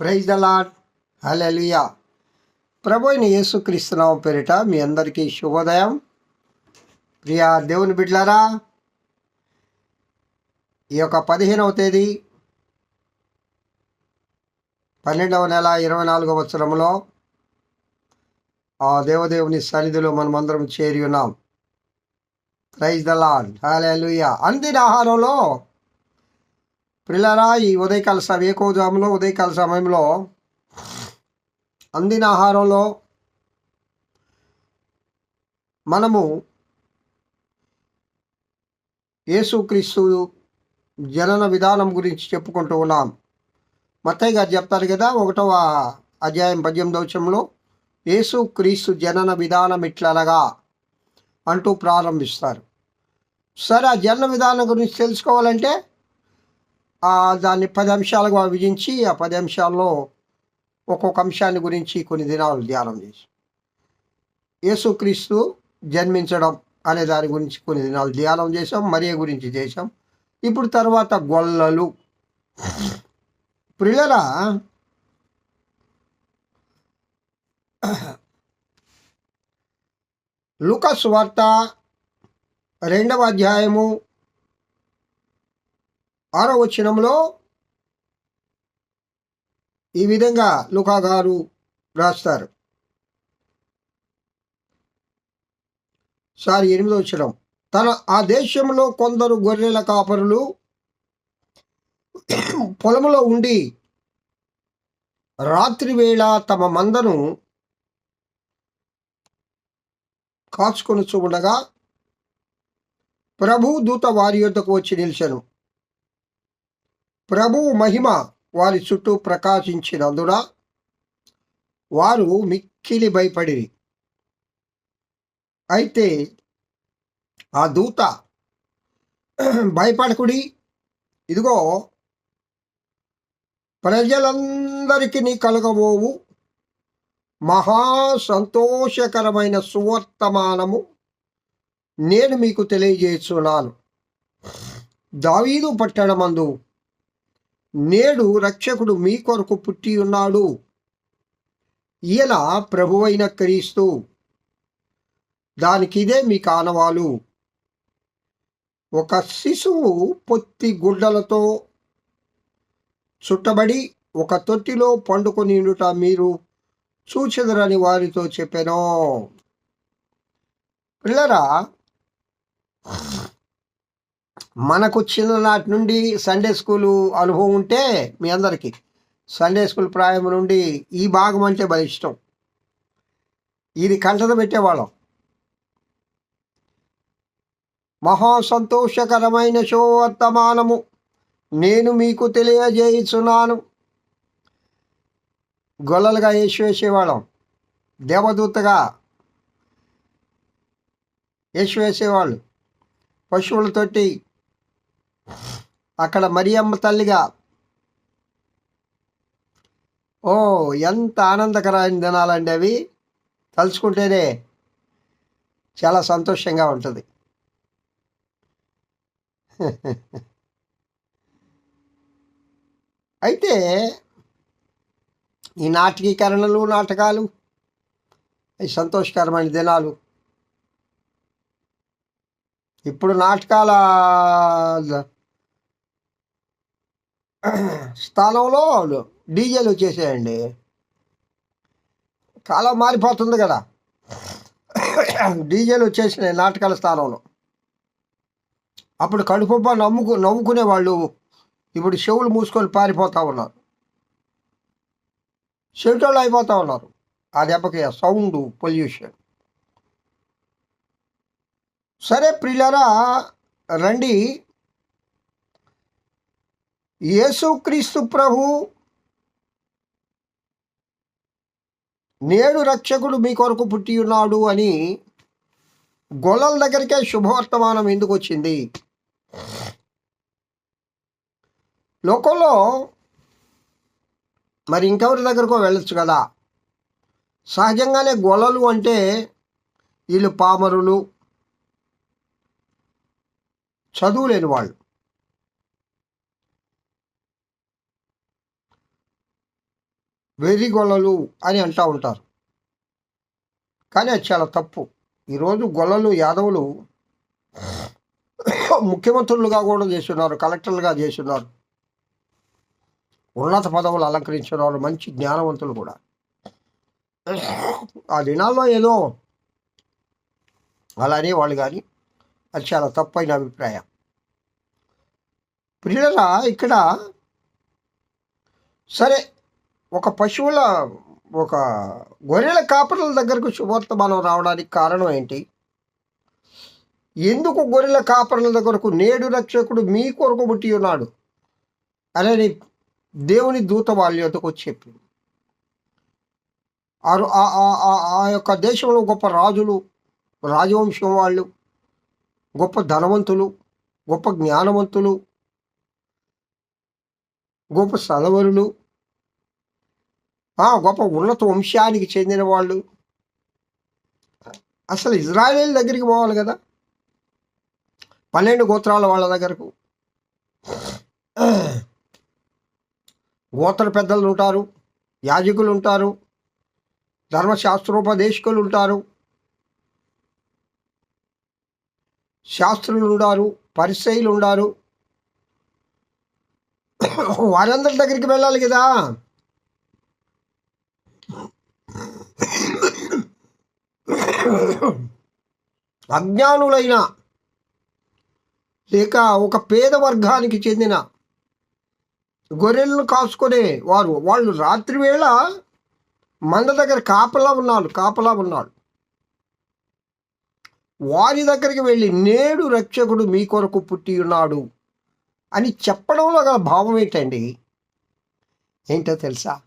Praise the lord hallelujah ప్రభు అయిన యేసుక్రీస్తునామ పేరిట మీ అందరికీ శుభోదయం. ప్రియా దేవుని బిడ్లారా ఈ యొక్క పదిహేనవ తేదీ పన్నెండవ నెల ఇరవై నాలుగవ సంవత్సరంలో ఆ దేవదేవుని సన్నిధిలో మనమందరం చేరి ఉన్నాం. ప్రైజ్ ద లాడ్ హలెలుయా అందిన ఆహారంలో పిల్లరా ఈ ఉదయకాల సమయం ఉదయకాల సమయంలో అందిన ఆహారంలో మనము యేసుక్రీస్తు జనన విధానం గురించి చెప్పుకుంటూ ఉన్నాం. మత్తయ్య గారు చెప్తారు కదా ఒకటవ అధ్యాయం పద్దెనిమిదవ వచనంలో యేసుక్రీస్తు జనన విధానం ఇట్లనగా అంటూ ప్రారంభిస్తారు. సరే ఆ జనన విధానం గురించి తెలుసుకోవాలంటే దాన్ని పది అంశాలుగా విభజించి ఆ పది అంశాల్లో ఒక్కొక్క అంశాన్ని గురించి కొన్ని దినాలు ధ్యానం చేసి. యేసుక్రీస్తు జన్మించడం అనే దాని గురించి కొన్ని దినాలు ధ్యానం చేసాం మరియ గురించి చేసాం ఇప్పుడు తర్వాత గొల్లలు. ప్రియులరా లుకస్ వార్త రెండవ అధ్యాయము ఆరో వచనంలో ఈ విధంగా లుకా గారు రాస్తారు. సారీ ఎనిమిదో వచనం. తన ఆ దేశంలో కొందరు గొర్రెల కాపరులు పొలంలో ఉండి రాత్రి వేళ తమ మందను కాచుకొని చూడగా ప్రభు దూత వారి యొద్దకు వచ్చి నిలిచాను. ప్రభువు మహిమ వారి చుట్టూ ప్రకాశించినందున వారు మిక్కిలి భయపడి అయితే ఆ దూత భయపడకుడి. ఇదిగో ప్రజలందరికీ నీ కలగబోవు. మహా సంతోషకరమైన సువర్తమానము నేను మీకు తెలియజేస్తున్నాను. దావీదు పట్టణమందు నేడు రక్షకుడు మీ కొరకు పుట్టి ఉన్నాడు. ఈయన ప్రభువైన క్రీస్తు దానికి ఇదే మీ కానవాలు. ఒక శిశువు పొత్తి గుడ్డలతో చుట్టబడి ఒక తొట్టిలో పండుకొని ఉండుట మీరు చూచెదరని వారితో చెప్పాను. పిల్లరా మనకు చిన్ననాటి నుండి సండే స్కూలు అనుభవం ఉంటే మీ అందరికీ. సండే స్కూల్ ప్రాయం నుండి ఈ భాగం అంటే బలిష్టం ఇది కంటద పెట్టేవాళ్ళం. మహా సంతోషకరమైన శోవర్తమానము నేను మీకు తెలియజేయుచున్నాను. గొల్లలుగా వేసి దేవదూతగా వేసి పశువులతోటి అక్కడ మరియమ్మ తల్లిగా. ఓ ఎంత ఆనందకరమైన దినాలండి అవి. తలుచుకుంటేనే చాలా సంతోషంగా ఉంటుంది. అయితే ఈ నాటకీకరణలు నాటకాలు ఈ సంతోషకరమైన దినాలు. ఇప్పుడు నాటకాల స్థానంలో డీజేలు వచ్చేసాయండి కాలం మారిపోతుంది కదా. డీజేలు వచ్చేసినాయి నాటకాల స్థానంలో. అప్పుడు కడుపుబ్బ నమ్ముకు నవ్వుకునే వాళ్ళు ఇప్పుడు చెవులు మూసుకొని పారిపోతూ ఉన్నారు. చెవిటోళ్ళు అయిపోతూ ఉన్నారు. ఆ దెబ్బకి సౌండ్ పొల్యూషన్. సరే ప్రిల్లరా రండి. యేసుక్రీస్తు ప్రభు నేడు రక్షకుడు మీ కొరకు పుట్టి ఉన్నాడు అని గొల్లల దగ్గరికే శుభవర్తమానం ఎందుకు వచ్చింది? లోకంలో మరి ఇంకెవరి దగ్గరకో వెళ్ళొచ్చు కదా? సహజంగానే గొల్లలు అంటే వీళ్ళు పామరులు చదువు లేని వాళ్ళు. వెర్రిగొల్లలు అని అంటూ ఉంటారు. కానీ అది చాలా తప్పు. ఈరోజు గొల్లలు యాదవులు ముఖ్యమంత్రులుగా కూడా చేస్తున్నారు కలెక్టర్లుగా చేస్తున్నారు. ఉన్నత పదవులు అలంకరించిన వాళ్ళు మంచి జ్ఞానవంతులు కూడా. ఆ దినాల్లో ఏదో అలానే వాళ్ళు కానీ అది చాలా తప్పైన అభిప్రాయం. ప్రియులరా ఇక్కడ సరే ఒక పశువుల ఒక గొర్రెల కాపరుల దగ్గరకు శుభవర్తమానం రావడానికి కారణం ఏంటి? ఎందుకు గొర్రెల కాపరుల దగ్గరకు నేడు రక్షకుడు మీ కొరకు పుట్టి ఉన్నాడు? అని దేవుని దూత వాళ్ళ యొద్దకు వచ్చి చెప్పింది. ఆ ఆ- ఆ- ఆ- యొక్క దేశంలో గొప్ప రాజులు రాజవంశం వాళ్ళు గొప్ప ధనవంతులు గొప్ప జ్ఞానవంతులు గొప్ప సదవరులు గొప్ప ఉన్నత వంశానికి చెందిన వాళ్ళు. అసలు ఇజ్రాయేల్ దగ్గరికి పోవాలి కదా. పన్నెండు గోత్రాల వాళ్ళ దగ్గరకు. గోత్ర పెద్దలు ఉంటారు యాజకులు ఉంటారు ధర్మశాస్త్రోపదేశకులు ఉంటారు. శాస్త్రులు ఉన్నారు పరిశైలు ఉండారు. వారందరి దగ్గరికి వెళ్ళాలి కదా. అజ్ఞానులైన లేక ఒక పేద వర్గానికి చెందిన గొర్రెలను కాసుకునే వారు వాళ్ళు రాత్రి వేళ మంద దగ్గర కాపలా ఉన్నాడు కాపలా ఉన్నాడు వారి దగ్గరికి వెళ్ళి నేడు రక్షకుడు మీ కొరకు పుట్టి ఉన్నాడు అని చెప్పడంలో గల భావం ఏంటండి? ఏంటో తెలుసా?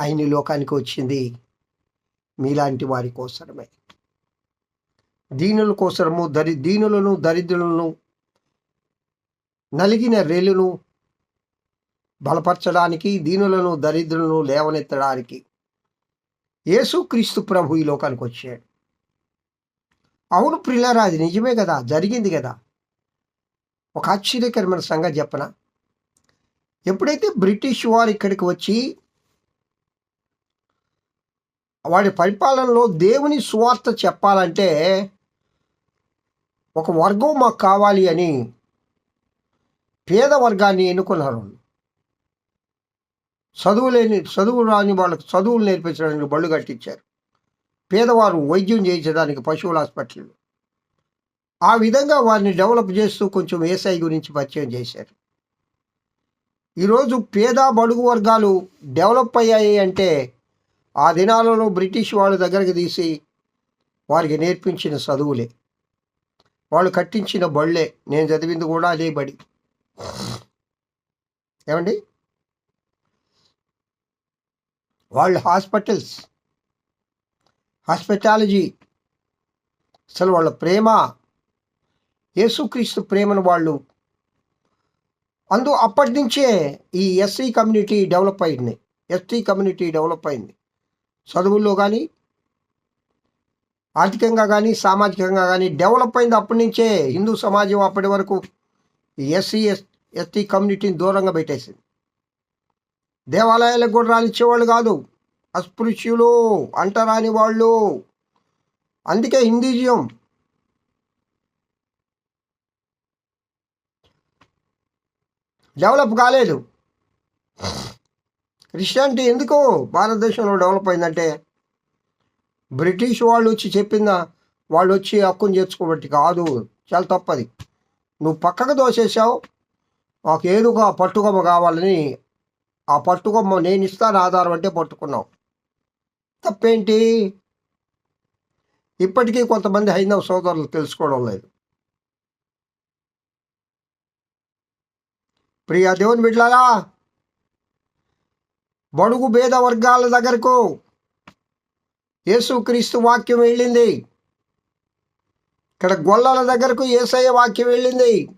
ఆయన లోకానికి వచ్చింది మీలాంటి వారి కోసరమే. దీనుల కోసరము దరి దీనులను దరిద్రులను నలిగిన రేలును బలపరచడానికి దీనులను దరిద్రులను లేవనెత్తడానికి యేసుక్రీస్తు ప్రభు ఈ లోకానికి వచ్చాడు. అవును ప్రిల్లరా అది నిజమే కదా జరిగింది కదా. ఒక ఆశ్చర్యకరమైన సంగతి చెప్పన? ఎప్పుడైతే బ్రిటిష్ వారు ఇక్కడికి వచ్చి వాడి పరిపాలనలో దేవుని సువార్త చెప్పాలంటే ఒక వర్గం మాకు కావాలి అని పేద వర్గాన్ని ఎన్నుకున్నారు. చదువు లేని చదువు రాని వాళ్ళకి చదువులు నేర్పించడానికి బళ్ళు కట్టించారు. పేదవారు వైద్యం చేయించడానికి పశువుల హాస్పిటల్. ఆ విధంగా వారిని డెవలప్ చేస్తూ కొంచెం ఏసఐ గురించి పరిచయం చేశారు. ఈరోజు పేద బడుగు వర్గాలు డెవలప్ అయ్యాయి అంటే ఆ దినాలలో బ్రిటిష్ వాళ్ళ దగ్గరికి తీసి వారికి నేర్పించిన చదువులే. వాళ్ళు కట్టించిన బళ్ళే. నేను చదివింది కూడా అదే బడి. ఏమండి? వాళ్ళ హాస్పిటల్స్ హాస్పిటాలజీ అసలు వాళ్ళ ప్రేమ యేసుక్రీస్తు ప్రేమను వాళ్ళు అందు అప్పటి నుంచే ఈ ఎస్సీ కమ్యూనిటీ డెవలప్ అయింది. ఎస్టీ కమ్యూనిటీ డెవలప్ అయింది. చదువుల్లో కానీ ఆర్థికంగా కానీ సామాజికంగా కానీ డెవలప్ అయింది అప్పటి నుంచే హిందూ సమాజం అప్పటి వరకు ఎస్సీ ఎస్ ఎస్టీ కమ్యూనిటీని దూరంగా పెట్టేసింది. దేవాలయాలకు కూడా రానిచ్చేవాళ్ళు కాదు అస్పృశ్యులు అంటరాని వాళ్ళు. అందుకే హిందీజియం డెవలప్ కాలేదు. క్రిస్టియానిటీ ఎందుకు భారతదేశంలో డెవలప్ అయిందంటే బ్రిటిష్ వాళ్ళు వచ్చి చెప్పిందా వాళ్ళు వచ్చి హక్కును చేర్చుకోబట్టి కాదు. చాలా తప్పది. నువ్వు పక్కకు దోసేసావు మాకు ఏదుగా పట్టుకొమ్మ కావాలని ఆ పట్టుకొమ్మ నేను ఇస్తాను ఆధారం అంటే పట్టుకున్నావు. తప్పేంటి? ఇప్పటికీ కొంతమంది హైందవ సోదరులు తెలుసుకోవడం లేదు. ప్రియా దేవుని బిడ్డలారా బడుగు భేద వర్గాల దగ్గరకు యేసుక్రీస్తు వాక్యం వెళ్ళింది. ఇక్కడ గొల్లల దగ్గరకు ఏసయ్య వాక్యం వెళ్ళింది.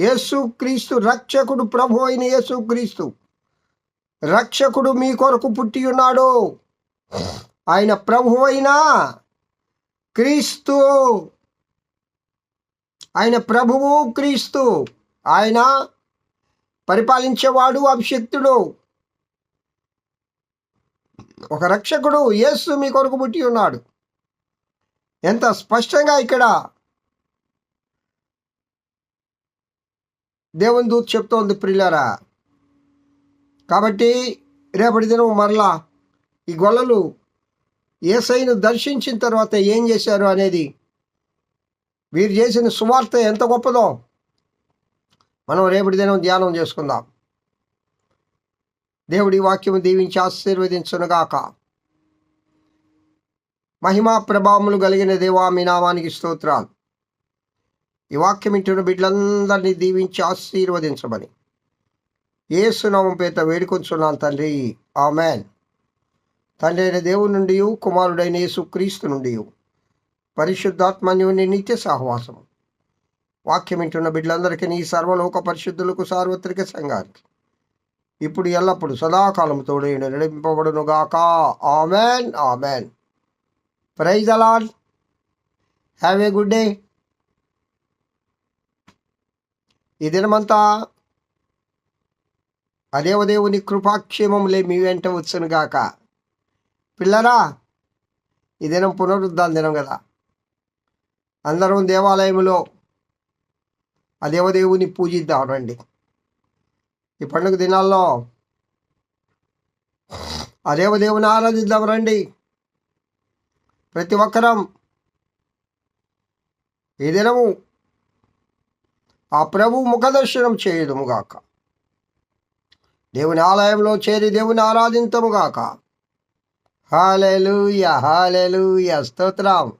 యేసుక్రీస్తు రక్షకుడు ప్రభు అయిన యేసుక్రీస్తు. రక్షకుడు మీ కొరకు పుట్టి ఉన్నాడు. ఆయన ప్రభు క్రీస్తు. ఆయన ప్రభువు క్రీస్తు. ఆయన పరిపాలించేవాడు అభిషక్తుడు. ఒక రక్షకుడు యేసు మీ కొరకు పుట్టి ఉన్నాడు. ఎంత స్పష్టంగా ఇక్కడ దేవుని దూత చెప్తోంది ప్రిల్లరా కాబట్టి రేపటి దినం మరలా ఈ గొల్లలు ఏసైను దర్శించిన తర్వాత ఏం చేశారు అనేది వీరు చేసిన సువార్త ఎంత గొప్పదో మనం రేపటి దినం ధ్యానం చేసుకుందాం. దేవుడి వాక్యము దీవించి ఆశీర్వదించునుగాక. మహిమా ప్రభావములు కలిగిన దేవా మీ నామానికి స్తోత్రాలు. ఈ వాక్యం ఇంటున్న బిడ్డలందరినీ దీవించి ఆశీర్వదించమని. ఏసునామం పేత వేడుకొంచున్నాను తండ్రి. ఆమెన్. తండ్రి అయిన దేవుడి నుండి కుమారుడైన యేసు క్రీస్తు నుండి పరిశుద్ధాత్మన్యుని నిత్య సహవాసము. వాక్యం వింటున్న బిడ్డలందరికీ నీ సర్వలోక పరిశుద్ధులకు సార్వత్రిక సంఘానికి. ఇప్పుడు ఎల్లప్పుడు సదాకాలం తోడు నడిపింపబడునుగాక. Amen amen. ప్రైజ్ అలాన్ హ్యావ్ ఏ గుడ్ డే. ఈ దినమంతా అదేవదేవుని కృపాక్షేమములే మీ వెంట వచ్చునుగాక. పిల్లరా ఈ దినం పునరుద్ధాన దినం కదా. అందరం దేవాలయములో ఆ దేవదేవుని పూజిద్దాం రండి ఈ పండుగ దినాల్లో ఆ దేవదేవుని ఆరాధిద్దాం రండి ప్రతి ఒక్కరం ఈ దినము ఆ ప్రభు ముఖదర్శనం చేయదుముగాక. దేవుని ఆలయంలో చేరి దేవుని ఆరాధించముగాక హాలెలుయ హాలెలుయ స్తోత్రం.